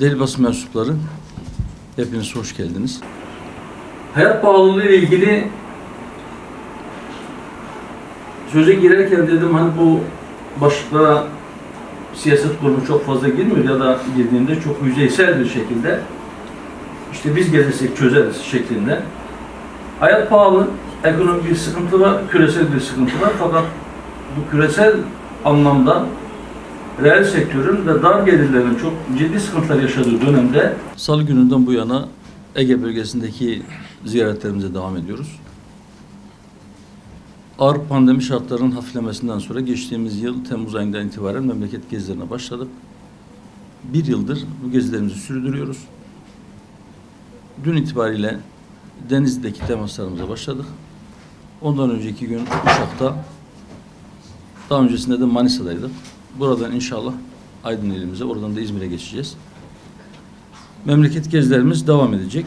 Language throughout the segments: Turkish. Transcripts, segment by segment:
Değerli basın mensupları, hepiniz hoş geldiniz. Hayat pahalılığı ile ilgili söze girerken dedim hani bu başlıklara siyaset kurumu çok fazla girmiyor ya da girdiğinde çok yüzeysel bir şekilde işte biz gelirsek çözeriz şeklinde. Hayat pahalı, ekonomik bir sıkıntı var, küresel bir sıkıntı var fakat bu küresel anlamda reel sektörün ve dar gelirlerin çok ciddi sıkıntılar yaşadığı dönemde Salı gününden bu yana Ege bölgesindeki ziyaretlerimize devam ediyoruz. Ağır pandemi şartlarının hafiflemesinden sonra geçtiğimiz yıl Temmuz ayından itibaren memleket gezilerine başladık. Bir yıldır bu gezilerimizi sürdürüyoruz. Dün itibariyle Denizli'deki temaslarımıza başladık. Ondan önceki gün Uşak'ta, daha öncesinde de Manisa'daydık. Buradan inşallah Aydın ilimize, oradan da İzmir'e geçeceğiz. Memleket gezilerimiz devam edecek.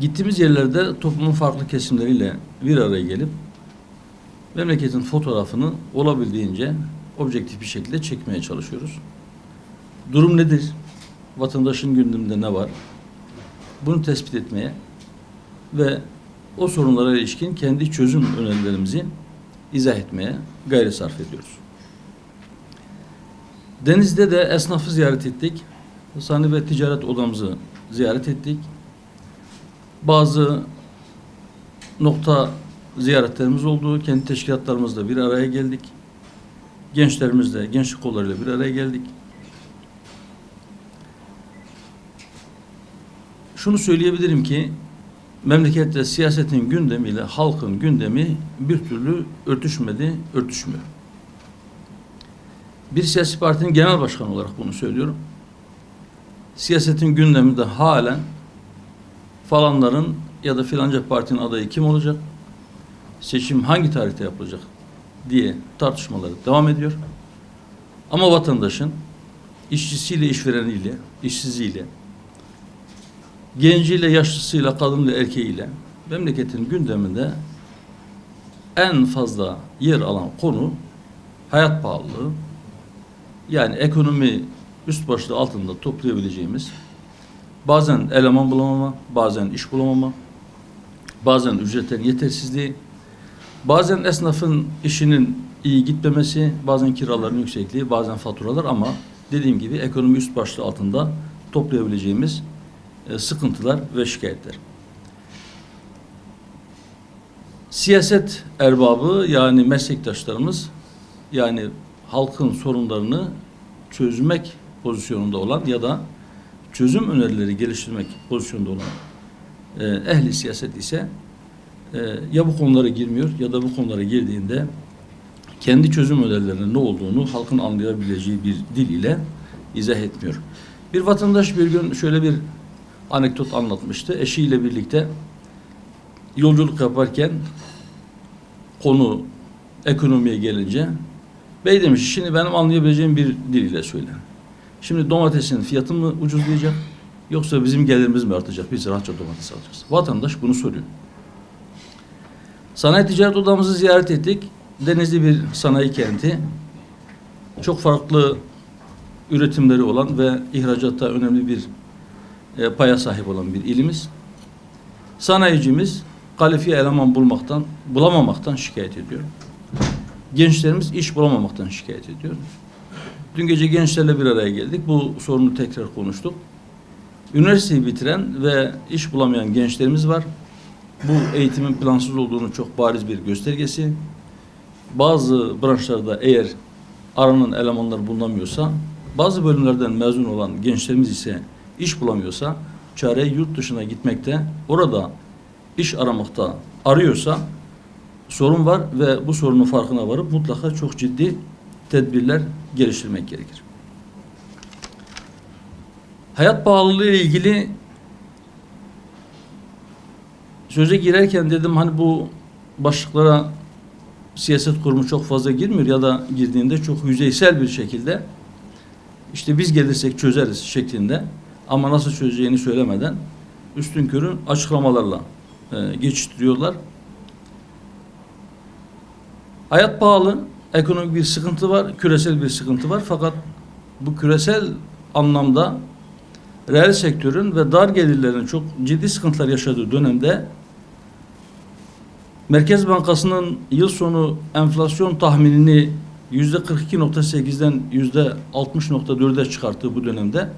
Gittiğimiz yerlerde toplumun farklı kesimleriyle bir araya gelip memleketin fotoğrafını olabildiğince objektif bir şekilde çekmeye çalışıyoruz. Durum nedir? Vatandaşın gündeminde ne var? Bunu tespit etmeye ve o sorunlara ilişkin kendi çözüm önerilerimizi izah etmeye gayret sarf ediyoruz. Deniz'de de esnafı ziyaret ettik. Sanayi ve Ticaret Odamızı ziyaret ettik. Bazı nokta ziyaretlerimiz oldu. Kendi teşkilatlarımızla bir araya geldik. Gençlerimizle, gençlik kollarıyla bir araya geldik. Şunu söyleyebilirim ki memlekette siyasetin gündemiyle halkın gündemi bir türlü örtüşmedi, örtüşmüyor. Bir siyasi partinin genel başkanı olarak bunu söylüyorum. Siyasetin gündeminde halen falanların ya da filanca partinin adayı kim olacak? Seçim hangi tarihte yapılacak? diye tartışmaları devam ediyor. Ama vatandaşın işçisiyle, işvereniyle, işsiziyle, genciyle, yaşlısıyla, kadınıyla, erkeğiyle memleketin gündeminde en fazla yer alan konu hayat pahalılığı. Yani ekonomi üst başlığı altında toplayabileceğimiz bazen eleman bulamama, bazen iş bulamama, bazen ücretlerin yetersizliği, bazen esnafın işinin iyi gitmemesi, bazen kiraların yüksekliği, bazen faturalar ama dediğim gibi ekonomi üst başlığı altında toplayabileceğimiz e, sıkıntılar ve şikayetler. Siyaset erbabı yani meslektaşlarımız yani halkın sorunlarını çözmek pozisyonunda olan ya da çözüm önerileri geliştirmek pozisyonunda olan e, ehli siyaset ise e, ya bu konulara girmiyor ya da bu konulara girdiğinde kendi çözüm önerilerinin ne olduğunu halkın anlayabileceği bir dil ile izah etmiyor. Bir vatandaş bir gün şöyle bir anekdot anlatmıştı. Eşiyle birlikte yolculuk yaparken konu ekonomiye gelince bey demiş şimdi benim anlayabileceğim bir dil ile söyle. Şimdi domatesin fiyatı mı ucuzlayacak yoksa bizim gelirimiz mi artacak? Biz rahatça domates alacağız. Vatandaş bunu soruyor. Sanayi Ticaret Odamızı ziyaret ettik. Denizli bir sanayi kenti. Çok farklı üretimleri olan ve ihracatta önemli bir e, paya sahip olan bir ilimiz. Sanayicimiz kalifiye eleman bulmaktan, bulamamaktan şikayet ediyor. Gençlerimiz iş bulamamaktan şikayet ediyor. Dün gece gençlerle bir araya geldik. Bu sorunu tekrar konuştuk. Üniversiteyi bitiren ve iş bulamayan gençlerimiz var. Bu eğitimin plansız olduğunu çok bariz bir göstergesi. Bazı branşlarda eğer aranan elemanlar bulunamıyorsa, bazı bölümlerden mezun olan gençlerimiz ise iş bulamıyorsa, çare yurt dışına gitmekte, orada iş aramakta arıyorsa sorun var ve bu sorunun farkına varıp mutlaka çok ciddi tedbirler geliştirmek gerekir. Hayat pahalılığı ile ilgili söze girerken dedim hani bu başlıklara siyaset kurumu çok fazla girmiyor ya da girdiğinde çok yüzeysel bir şekilde işte biz gelirsek çözeriz şeklinde ama nasıl çözeceğini söylemeden üstün körü açıklamalarla e, geçiştiriyorlar. Hayat pahalı, ekonomik bir sıkıntı var, küresel bir sıkıntı var fakat bu küresel anlamda reel sektörün ve dar gelirlerin çok ciddi sıkıntılar yaşadığı dönemde Merkez Bankası'nın yıl sonu enflasyon tahminini yüzde 42.8'den yüzde 60.4'e çıkarttığı bu dönemde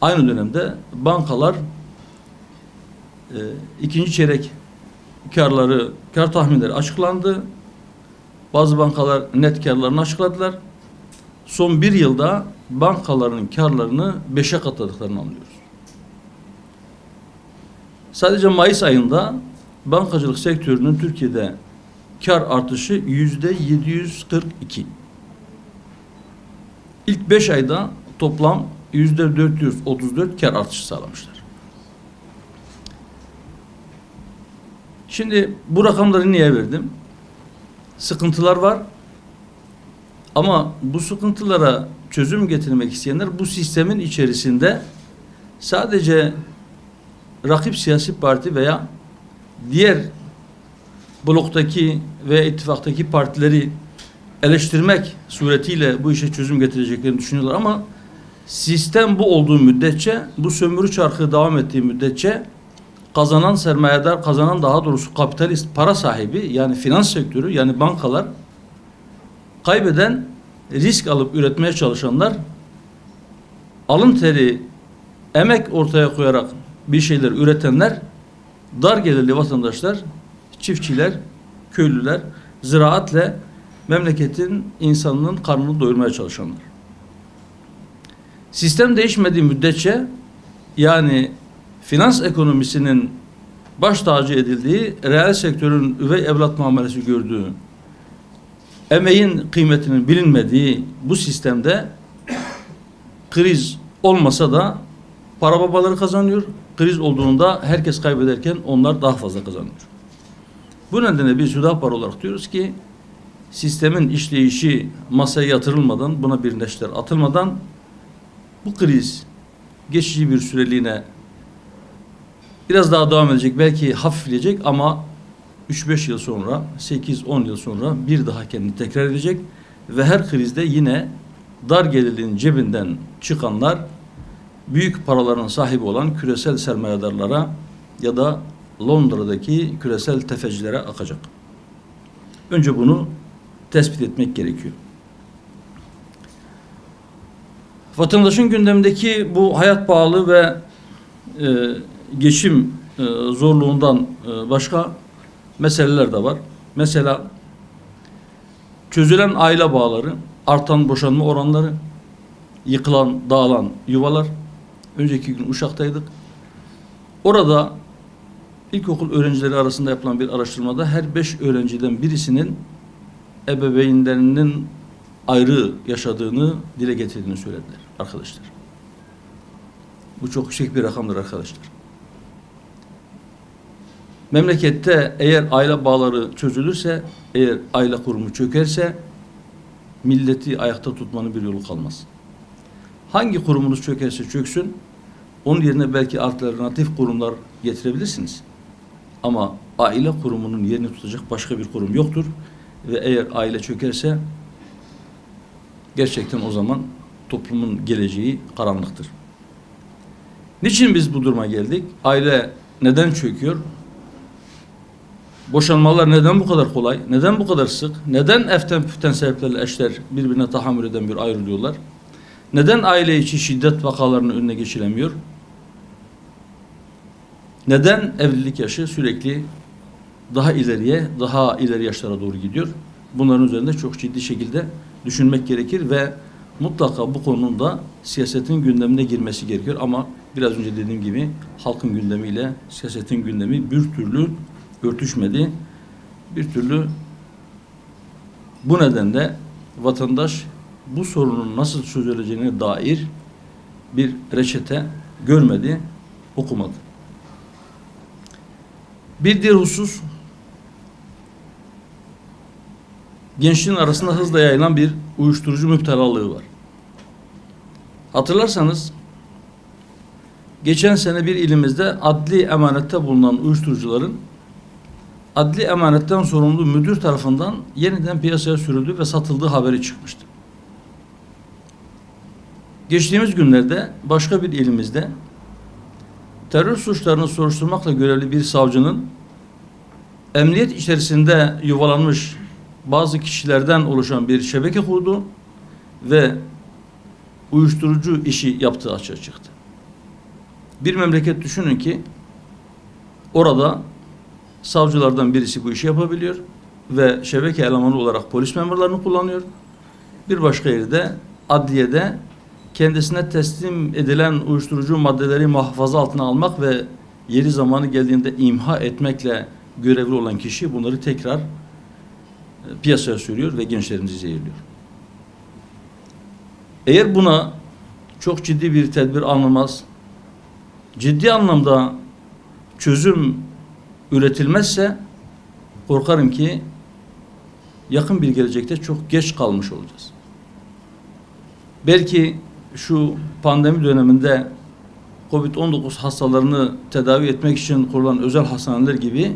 aynı dönemde bankalar e, ikinci çeyrek karları, kar tahminleri açıklandı. Bazı bankalar net karlarını açıkladılar. Son bir yılda bankaların karlarını beşe katladıklarını anlıyoruz. Sadece Mayıs ayında bankacılık sektörünün Türkiye'de kar artışı yüzde 742. İlk beş ayda toplam yüzde 434 kar artışı sağlamışlar. Şimdi bu rakamları niye verdim? Sıkıntılar var. Ama bu sıkıntılara çözüm getirmek isteyenler bu sistemin içerisinde sadece rakip siyasi parti veya diğer bloktaki ve ittifaktaki partileri eleştirmek suretiyle bu işe çözüm getireceklerini düşünüyorlar ama sistem bu olduğu müddetçe bu sömürü çarkı devam ettiği müddetçe kazanan sermayedar, kazanan daha doğrusu kapitalist para sahibi yani finans sektörü yani bankalar kaybeden risk alıp üretmeye çalışanlar alın teri emek ortaya koyarak bir şeyler üretenler dar gelirli vatandaşlar çiftçiler, köylüler ziraatle memleketin insanının karnını doyurmaya çalışanlar. Sistem değişmediği müddetçe yani finans ekonomisinin baş tacı edildiği, reel sektörün üvey evlat muamelesi gördüğü, emeğin kıymetinin bilinmediği bu sistemde kriz olmasa da para babaları kazanıyor. Kriz olduğunda herkes kaybederken onlar daha fazla kazanıyor. Bu nedenle biz Hüdapar olarak diyoruz ki sistemin işleyişi masaya yatırılmadan, buna bir neşter atılmadan bu kriz geçici bir süreliğine biraz daha devam edecek, belki hafifleyecek ama 3-5 yıl sonra, 8-10 yıl sonra bir daha kendini tekrar edecek ve her krizde yine dar gelirliğin cebinden çıkanlar büyük paraların sahibi olan küresel sermayedarlara ya da Londra'daki küresel tefecilere akacak. Önce bunu tespit etmek gerekiyor. Vatandaşın gündemdeki bu hayat pahalı ve e, geçim e, zorluğundan e, başka meseleler de var. Mesela çözülen aile bağları, artan boşanma oranları, yıkılan, dağılan yuvalar. Önceki gün Uşak'taydık. Orada ilkokul öğrencileri arasında yapılan bir araştırmada her beş öğrenciden birisinin ebeveynlerinin ayrı yaşadığını dile getirdiğini söylediler arkadaşlar. Bu çok yüksek bir rakamdır arkadaşlar. Memlekette eğer aile bağları çözülürse, eğer aile kurumu çökerse milleti ayakta tutmanın bir yolu kalmaz. Hangi kurumunuz çökerse çöksün, onun yerine belki alternatif kurumlar getirebilirsiniz. Ama aile kurumunun yerini tutacak başka bir kurum yoktur. Ve eğer aile çökerse gerçekten o zaman toplumun geleceği karanlıktır. Niçin biz bu duruma geldik? Aile neden çöküyor? Boşanmalar neden bu kadar kolay? Neden bu kadar sık? Neden eften püften sebeplerle eşler birbirine tahammül eden bir ayrılıyorlar? Neden aile içi şiddet vakalarının önüne geçilemiyor? Neden evlilik yaşı sürekli daha ileriye, daha ileri yaşlara doğru gidiyor? Bunların üzerinde çok ciddi şekilde düşünmek gerekir ve mutlaka bu konunun da siyasetin gündemine girmesi gerekiyor. Ama biraz önce dediğim gibi halkın gündemiyle siyasetin gündemi bir türlü örtüşmedi. Bir türlü bu nedenle vatandaş bu sorunun nasıl çözüleceğine dair bir reçete görmedi, okumadı. Bir diğer husus gençliğin arasında hızla yayılan bir uyuşturucu müptelalığı var. Hatırlarsanız geçen sene bir ilimizde adli emanette bulunan uyuşturucuların adli emanetten sorumlu müdür tarafından yeniden piyasaya sürüldüğü ve satıldığı haberi çıkmıştı. Geçtiğimiz günlerde başka bir ilimizde terör suçlarını soruşturmakla görevli bir savcının emniyet içerisinde yuvalanmış bazı kişilerden oluşan bir şebeke kurdu ve uyuşturucu işi yaptığı açığa çıktı. Bir memleket düşünün ki orada savcılardan birisi bu işi yapabiliyor ve şebeke elemanı olarak polis memurlarını kullanıyor. Bir başka yerde adliyede kendisine teslim edilen uyuşturucu maddeleri muhafaza altına almak ve yeri zamanı geldiğinde imha etmekle görevli olan kişi bunları tekrar e, piyasaya sürüyor ve gençlerimizi zehirliyor. Eğer buna çok ciddi bir tedbir alınmaz, ciddi anlamda çözüm üretilmezse korkarım ki yakın bir gelecekte çok geç kalmış olacağız. Belki şu pandemi döneminde Covid-19 hastalarını tedavi etmek için kurulan özel hastaneler gibi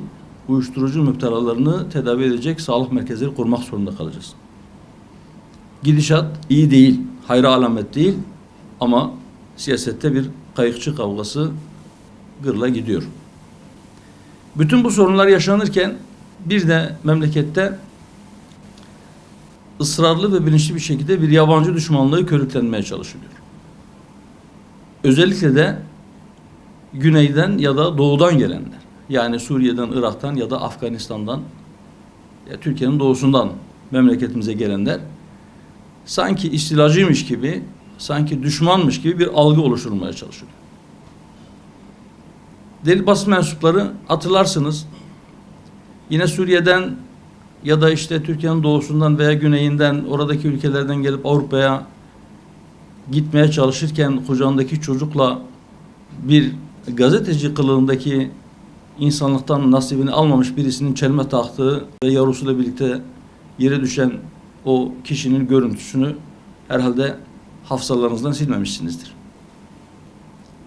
uyuşturucu müptelalarını tedavi edecek sağlık merkezleri kurmak zorunda kalacağız. Gidişat iyi değil, hayra alamet değil ama siyasette bir kayıkçı kavgası gırla gidiyor. Bütün bu sorunlar yaşanırken bir de memlekette ısrarlı ve bilinçli bir şekilde bir yabancı düşmanlığı körüklenmeye çalışılıyor. Özellikle de güneyden ya da doğudan gelenler. Yani Suriye'den, Irak'tan ya da Afganistan'dan, ya Türkiye'nin doğusundan memleketimize gelenler sanki istilacıymış gibi, sanki düşmanmış gibi bir algı oluşturulmaya çalışıyor. Deli basın mensupları hatırlarsınız yine Suriye'den ya da işte Türkiye'nin doğusundan veya güneyinden oradaki ülkelerden gelip Avrupa'ya gitmeye çalışırken kucağındaki çocukla bir gazeteci kılığındaki insanlıktan nasibini almamış birisinin çelme taktığı ve yavrusuyla birlikte yere düşen o kişinin görüntüsünü herhalde hafızalarınızdan silmemişsinizdir.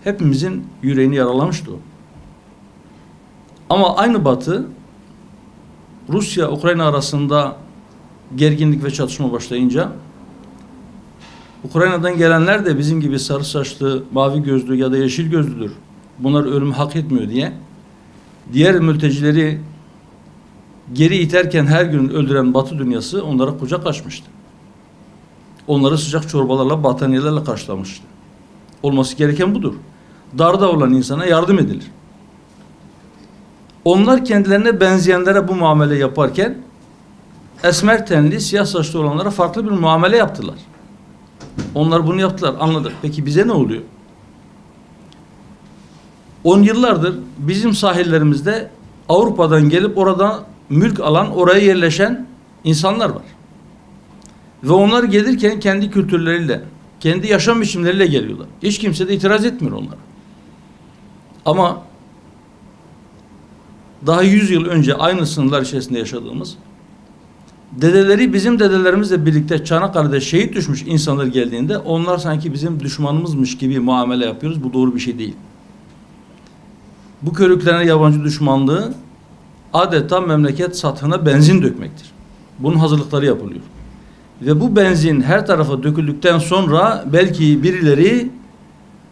Hepimizin yüreğini yaralamıştı o. Ama aynı Batı Rusya-Ukrayna arasında gerginlik ve çatışma başlayınca Ukrayna'dan gelenler de bizim gibi sarı saçlı, mavi gözlü ya da yeşil gözlüdür. Bunlar ölümü hak etmiyor diye diğer mültecileri geri iterken her gün öldüren Batı dünyası onlara kucak açmıştı. Onları sıcak çorbalarla, battaniyelerle karşılamıştı. Olması gereken budur. Darda olan insana yardım edilir. Onlar kendilerine benzeyenlere bu muamele yaparken esmer tenli, siyah saçlı olanlara farklı bir muamele yaptılar. Onlar bunu yaptılar, anladık. Peki bize ne oluyor? On yıllardır bizim sahillerimizde Avrupa'dan gelip orada mülk alan, oraya yerleşen insanlar var. Ve onlar gelirken kendi kültürleriyle, kendi yaşam biçimleriyle geliyorlar. Hiç kimse de itiraz etmiyor onlara. Ama daha yüz yıl önce aynı sınırlar içerisinde yaşadığımız dedeleri bizim dedelerimizle birlikte Çanakkale'de şehit düşmüş insanlar geldiğinde onlar sanki bizim düşmanımızmış gibi muamele yapıyoruz. Bu doğru bir şey değil. Bu körüklenen yabancı düşmanlığı adeta memleket sathına benzin dökmektir. Bunun hazırlıkları yapılıyor. Ve bu benzin her tarafa döküldükten sonra belki birileri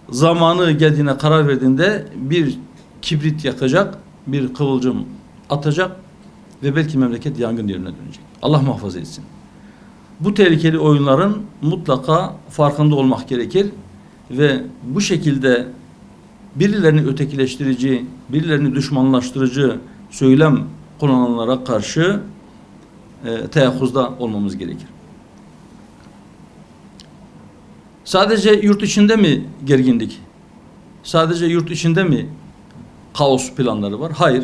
zamanı geldiğine karar verdiğinde bir kibrit yakacak, bir kıvılcım atacak ve belki memleket yangın yerine dönecek. Allah muhafaza etsin. Bu tehlikeli oyunların mutlaka farkında olmak gerekir ve bu şekilde birilerini ötekileştirici, birilerini düşmanlaştırıcı söylem kullananlara karşı e, teyakkuzda olmamız gerekir. Sadece yurt içinde mi gerginlik? Sadece yurt içinde mi kaos planları var? Hayır.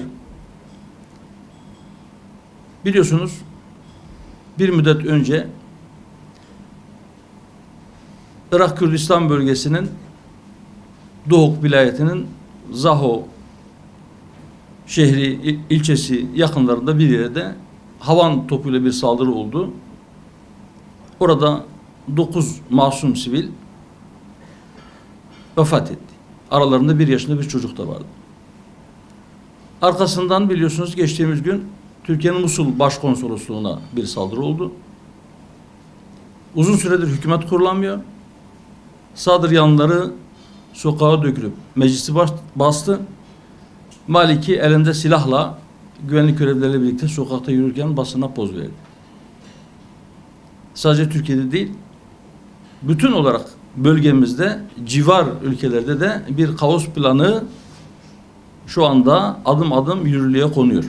Biliyorsunuz bir müddet önce Irak Kürdistan bölgesinin Doğuk vilayetinin Zaho şehri ilçesi yakınlarında bir yerde havan topuyla bir saldırı oldu. Orada 9 masum sivil vefat etti. Aralarında bir yaşında bir çocuk da vardı. Arkasından biliyorsunuz geçtiğimiz gün Türkiye'nin Musul Başkonsolosluğu'na bir saldırı oldu. Uzun süredir hükümet kurulamıyor. Sadıryanları sokağa dökülüp meclisi bastı. Maliki elinde silahla güvenlik görevlileriyle birlikte sokakta yürürken basına poz verdi. Sadece Türkiye'de değil, bütün olarak bölgemizde, civar ülkelerde de bir kaos planı şu anda adım adım yürürlüğe konuyor.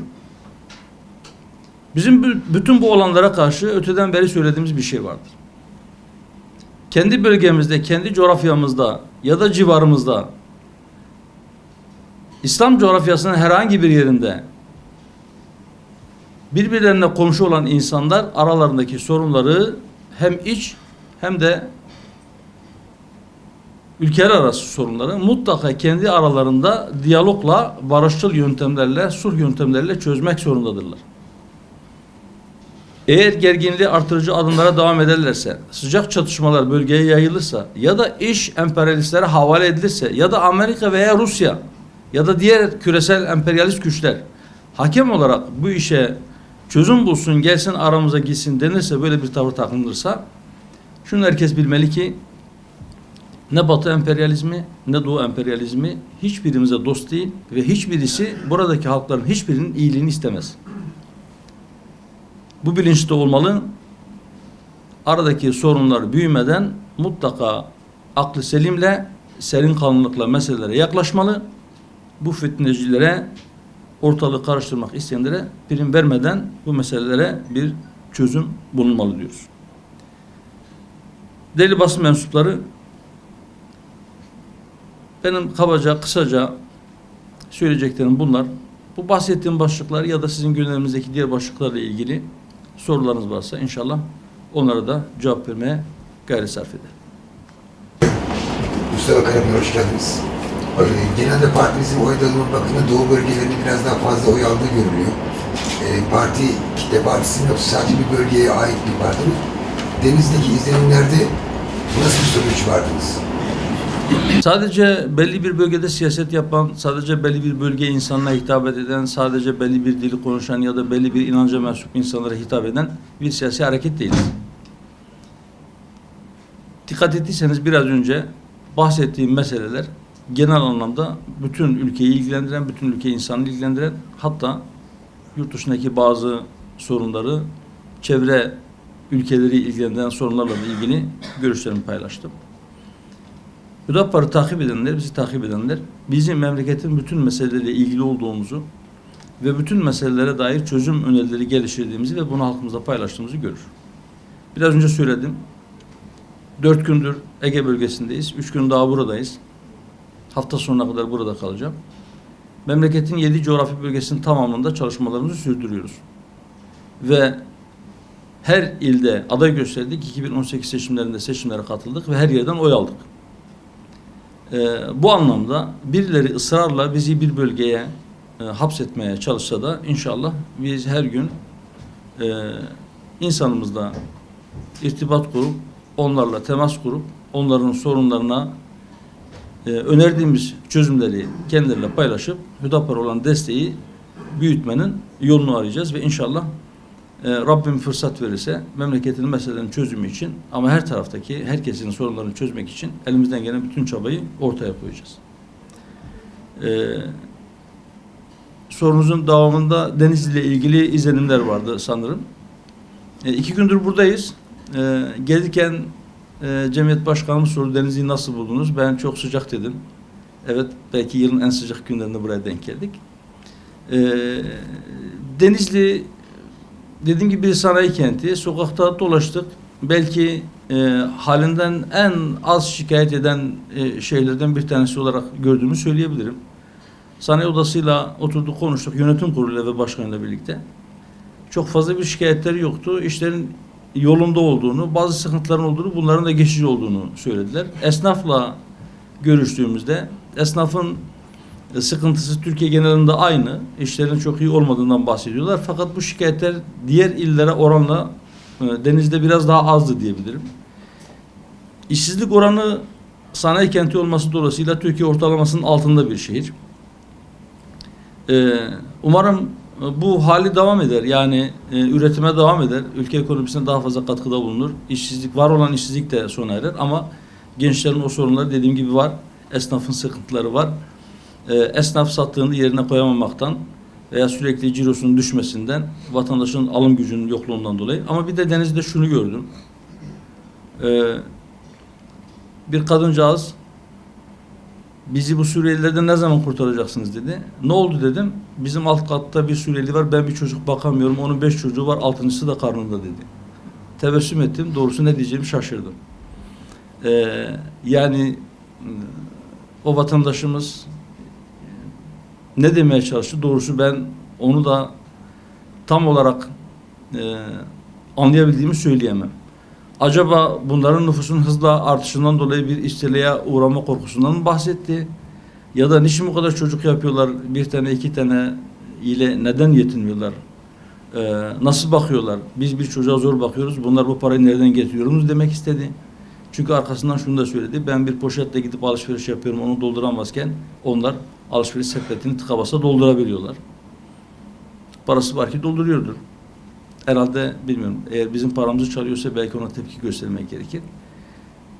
Bizim bü- bütün bu olanlara karşı öteden beri söylediğimiz bir şey vardır. Kendi bölgemizde, kendi coğrafyamızda ya da civarımızda İslam coğrafyasının herhangi bir yerinde birbirlerine komşu olan insanlar aralarındaki sorunları hem iç hem de ülkeler arası sorunları mutlaka kendi aralarında diyalogla, barışçıl yöntemlerle, sulh yöntemleriyle çözmek zorundadırlar. Eğer gerginliği artırıcı adımlara devam ederlerse, sıcak çatışmalar bölgeye yayılırsa ya da iş emperyalistlere havale edilirse ya da Amerika veya Rusya ya da diğer küresel emperyalist güçler hakem olarak bu işe çözüm bulsun, gelsin aramıza gitsin denirse böyle bir tavır takınılırsa şunu herkes bilmeli ki ne Batı emperyalizmi ne Doğu emperyalizmi hiçbirimize dost değil ve hiçbirisi buradaki halkların hiçbirinin iyiliğini istemez. Bu bilinçte olmalı. Aradaki sorunlar büyümeden mutlaka aklı selimle, serin kanlılıkla meselelere yaklaşmalı. Bu fitnecilere, ortalığı karıştırmak isteyenlere prim vermeden bu meselelere bir çözüm bulunmalı diyoruz. Değerli basın mensupları, benim kabaca, kısaca söyleyeceklerim bunlar. Bu bahsettiğim başlıklar ya da sizin gündeminizdeki diğer başlıklarla ilgili sorularınız varsa inşallah onlara da cevap vermeye gayret sarf ederim. Mustafa Karabey hoş geldiniz. Genelde partimizin oy dağılımı bakımında Doğu bölgelerinde biraz daha fazla oy aldığı görülüyor. Ee, parti, kitle partisinin yoksa sadece bir bölgeye ait bir parti mi? Denizdeki izlenimlerde nasıl bir sonuç vardınız? Sadece belli bir bölgede siyaset yapan, sadece belli bir bölge insanına hitap eden, sadece belli bir dili konuşan ya da belli bir inanca mensup insanlara hitap eden bir siyasi hareket değil. Dikkat ettiyseniz biraz önce bahsettiğim meseleler genel anlamda bütün ülkeyi ilgilendiren, bütün ülke insanı ilgilendiren hatta yurt dışındaki bazı sorunları çevre ülkeleri ilgilendiren sorunlarla ilgili görüşlerimi paylaştım. Hüdapar'ı takip edenler, bizi takip edenler, bizim memleketin bütün meseleleriyle ilgili olduğumuzu ve bütün meselelere dair çözüm önerileri geliştirdiğimizi ve bunu halkımızla paylaştığımızı görür. Biraz önce söyledim. Dört gündür Ege bölgesindeyiz. Üç gün daha buradayız. Hafta sonuna kadar burada kalacağım. Memleketin yedi coğrafi bölgesinin tamamında çalışmalarımızı sürdürüyoruz. Ve her ilde aday gösterdik. 2018 seçimlerinde seçimlere katıldık ve her yerden oy aldık. Ee, bu anlamda birileri ısrarla bizi bir bölgeye e, hapsetmeye çalışsa da inşallah biz her gün e, insanımızla irtibat kurup onlarla temas kurup onların sorunlarına e, önerdiğimiz çözümleri kendileriyle paylaşıp Hüdapar olan desteği büyütmenin yolunu arayacağız ve inşallah e, Rabbim fırsat verirse memleketin meselelerin çözümü için ama her taraftaki herkesin sorunlarını çözmek için elimizden gelen bütün çabayı ortaya koyacağız. E, sorunuzun devamında Denizli ile ilgili izlenimler vardı sanırım. E, iki gündür buradayız. E, gelirken e, Cemiyet Başkanımız sordu Denizli'yi nasıl buldunuz? Ben çok sıcak dedim. Evet belki yılın en sıcak günlerinde buraya denk geldik. E, Denizli dediğim gibi bir sanayi kenti. Sokakta dolaştık. Belki e, halinden en az şikayet eden e, şeylerden bir tanesi olarak gördüğümü söyleyebilirim. Sanayi odasıyla oturduk konuştuk yönetim kuruluyla ve başkanıyla birlikte. Çok fazla bir şikayetleri yoktu. İşlerin yolunda olduğunu, bazı sıkıntıların olduğunu, bunların da geçici olduğunu söylediler. Esnafla görüştüğümüzde esnafın sıkıntısı Türkiye genelinde aynı. İşlerin çok iyi olmadığından bahsediyorlar. Fakat bu şikayetler diğer illere oranla e, denizde biraz daha azdı diyebilirim. İşsizlik oranı sanayi kenti olması dolayısıyla Türkiye ortalamasının altında bir şehir. E, umarım e, bu hali devam eder. Yani e, üretime devam eder. Ülke ekonomisine daha fazla katkıda bulunur. İşsizlik, var olan işsizlik de sona erer ama Gençlerin o sorunları dediğim gibi var. Esnafın sıkıntıları var. Ee, esnaf sattığını yerine koyamamaktan veya sürekli cirosunun düşmesinden, vatandaşın alım gücünün yokluğundan dolayı. Ama bir de denizde şunu gördüm. Ee, bir kadıncağız bizi bu Suriyelilerden ne zaman kurtaracaksınız dedi. Ne oldu dedim. Bizim alt katta bir Suriyeli var. Ben bir çocuk bakamıyorum. Onun beş çocuğu var. Altıncısı da karnında dedi. Tebessüm ettim. Doğrusu ne diyeceğimi şaşırdım. Ee, yani o vatandaşımız ne demeye çalıştı? Doğrusu ben onu da tam olarak e, anlayabildiğimi söyleyemem. Acaba bunların nüfusun hızla artışından dolayı bir istilaya uğrama korkusundan mı bahsetti? Ya da niçin bu kadar çocuk yapıyorlar? Bir tane iki tane ile neden yetinmiyorlar? Ee, nasıl bakıyorlar? Biz bir çocuğa zor bakıyoruz. Bunlar bu parayı nereden getiriyoruz demek istedi. Çünkü arkasından şunu da söyledi. Ben bir poşetle gidip alışveriş yapıyorum. Onu dolduramazken onlar alışveriş sepetini tıka basa doldurabiliyorlar. Parası var ki dolduruyordur. Herhalde bilmiyorum. Eğer bizim paramızı çalıyorsa belki ona tepki göstermek gerekir.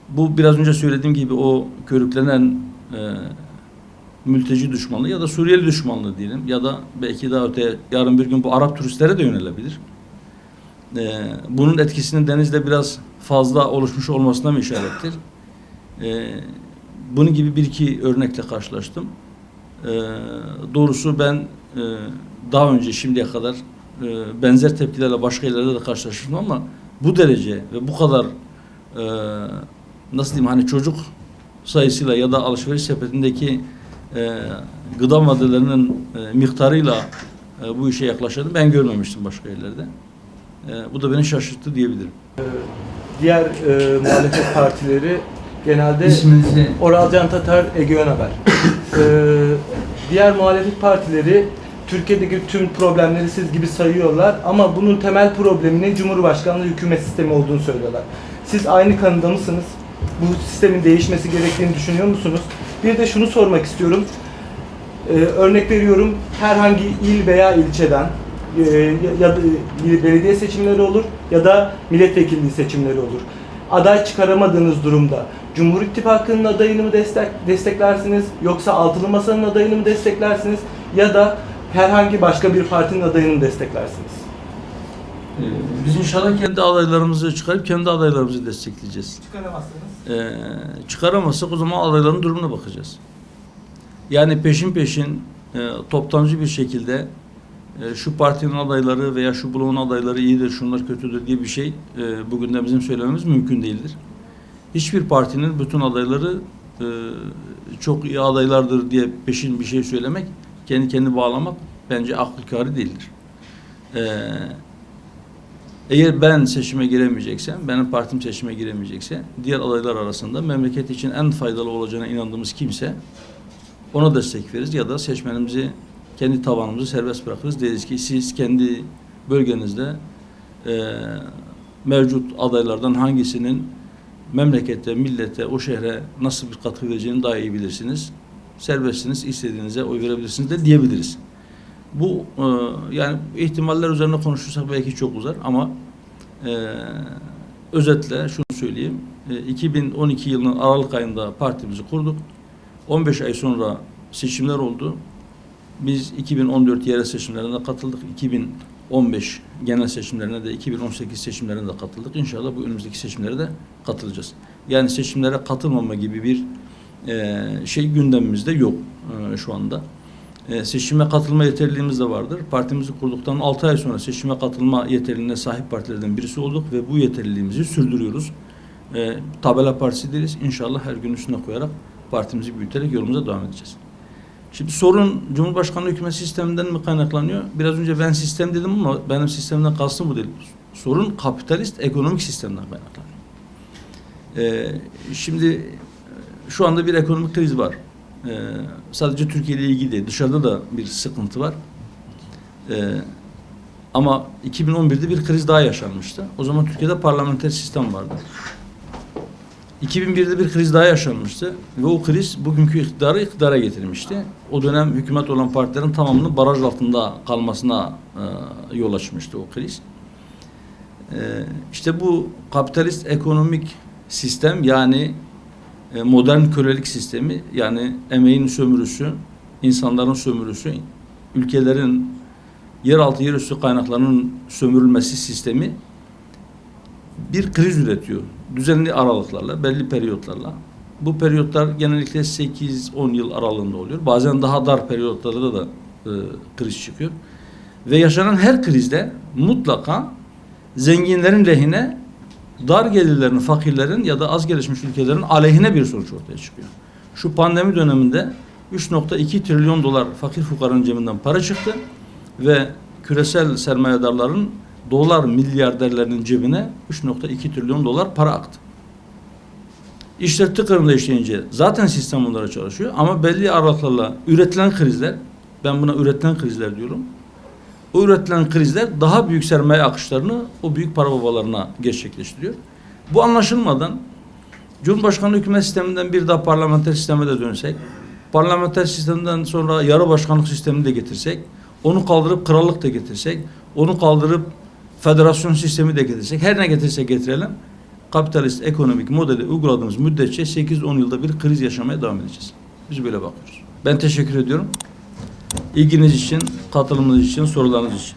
Bu biraz önce söylediğim gibi o körüklenen e, mülteci düşmanlığı ya da Suriyeli düşmanlığı diyelim ya da belki daha öte yarın bir gün bu Arap turistlere de yönelebilir. E, bunun etkisinin denizde biraz fazla oluşmuş olmasına mı işarettir? E, bunun gibi bir iki örnekle karşılaştım. E, doğrusu ben e, daha önce şimdiye kadar e, benzer tepkilerle başka yerlerde de karşılaştım ama bu derece ve bu kadar e, nasıl diyeyim hani çocuk sayısıyla ya da alışveriş sepetindeki e, gıda maddelerinin e, miktarıyla e, bu işe yaklaşanı ben görmemiştim başka yerlerde. E, bu da beni şaşırttı diyebilirim. Diğer e, muhalefet partileri genelde İsminizi Oral Can Tatar, Ege Önaber. E, diğer muhalefet partileri Türkiye'deki tüm problemleri siz gibi sayıyorlar ama bunun temel probleminin Cumhurbaşkanlığı hükümet sistemi olduğunu söylüyorlar. Siz aynı kanıda mısınız? Bu sistemin değişmesi gerektiğini düşünüyor musunuz? Bir de şunu sormak istiyorum. Ee, örnek veriyorum herhangi il veya ilçeden ya, ya da e, belediye seçimleri olur ya da milletvekilliği seçimleri olur. Aday çıkaramadığınız durumda Cumhur İttifakı'nın adayını mı destek, desteklersiniz yoksa altılı masanın adayını mı desteklersiniz ya da herhangi başka bir partinin adayını mı desteklersiniz? e, biz inşallah kendi adaylarımızı çıkarıp kendi adaylarımızı destekleyeceğiz. Çıkaramazsınız. Ee, çıkaramazsak o zaman adayların durumuna bakacağız. Yani peşin peşin e, toptancı bir şekilde e, şu partinin adayları veya şu bloğun adayları iyidir, şunlar kötüdür diye bir şey e, bugün de bizim söylememiz mümkün değildir. Hiçbir partinin bütün adayları e, çok iyi adaylardır diye peşin bir şey söylemek, kendi kendi bağlamak bence akıl kârı değildir. Eğer ben seçime giremeyeceksem, benim partim seçime giremeyecekse, diğer adaylar arasında memleket için en faydalı olacağına inandığımız kimse ona destek veririz ya da seçmenimizi, kendi tabanımızı serbest bırakırız. Deriz ki siz kendi bölgenizde eee, mevcut adaylardan hangisinin memlekete, millete, o şehre nasıl bir katkı vereceğini daha iyi bilirsiniz. Serbestsiniz, istediğinize oy verebilirsiniz de diyebiliriz. Bu e, yani ihtimaller üzerine konuşursak belki çok uzar ama e, özetle şunu söyleyeyim. E, 2012 yılının Aralık ayında partimizi kurduk. 15 ay sonra seçimler oldu. Biz 2014 yerel seçimlerine katıldık. 2015 genel seçimlerine de 2018 seçimlerine de katıldık. İnşallah bu önümüzdeki seçimlere de katılacağız. Yani seçimlere katılmama gibi bir e, şey gündemimizde yok e, şu anda. E, seçime katılma yeterliliğimiz de vardır. Partimizi kurduktan 6 ay sonra seçime katılma yeterliliğine sahip partilerden birisi olduk ve bu yeterliliğimizi sürdürüyoruz. E, tabela partisi değiliz. İnşallah her gün üstüne koyarak partimizi büyüterek yolumuza devam edeceğiz. Şimdi sorun Cumhurbaşkanlığı hükümet sisteminden mi kaynaklanıyor? Biraz önce ben sistem dedim ama benim sistemden kastım bu değil. Sorun kapitalist ekonomik sistemden kaynaklanıyor. E, şimdi e, şu anda bir ekonomik kriz var. Ee, sadece Türkiye ile ilgili değil, dışarıda da bir sıkıntı var. Ee, ama 2011'de bir kriz daha yaşanmıştı. O zaman Türkiye'de parlamenter sistem vardı. 2001'de bir kriz daha yaşanmıştı ve o kriz bugünkü iktidarı iktidara getirmişti. O dönem hükümet olan partilerin tamamının baraj altında kalmasına e, yol açmıştı o kriz. E, işte bu kapitalist ekonomik sistem yani e, modern kölelik sistemi yani emeğin sömürüsü, insanların sömürüsü, ülkelerin yeraltı yerüstü kaynaklarının sömürülmesi sistemi bir kriz üretiyor. Düzenli aralıklarla, belli periyotlarla. Bu periyotlar genellikle 8-10 yıl aralığında oluyor. Bazen daha dar periyotlarda da e, kriz çıkıyor. Ve yaşanan her krizde mutlaka zenginlerin lehine, dar gelirlerin, fakirlerin ya da az gelişmiş ülkelerin aleyhine bir sonuç ortaya çıkıyor. Şu pandemi döneminde 3.2 trilyon dolar fakir fukaranın cebinden para çıktı ve küresel sermayedarların dolar milyarderlerinin cebine 3.2 trilyon dolar para aktı. İşler tıkırında işleyince zaten sistem onlara çalışıyor ama belli aralıklarla üretilen krizler, ben buna üretilen krizler diyorum. O üretilen krizler daha büyük sermaye akışlarını o büyük para babalarına gerçekleştiriyor. Bu anlaşılmadan Cumhurbaşkanlığı hükümet sisteminden bir daha parlamenter sisteme de dönsek, parlamenter sistemden sonra yarı başkanlık sistemini de getirsek, onu kaldırıp krallık da getirsek, onu kaldırıp federasyon sistemi de getirsek, her ne getirsek getirelim, kapitalist ekonomik modeli uyguladığımız müddetçe 8-10 yılda bir kriz yaşamaya devam edeceğiz. Biz böyle bakıyoruz. Ben teşekkür ediyorum. İlginiz için, katılımınız için, sorularınız için.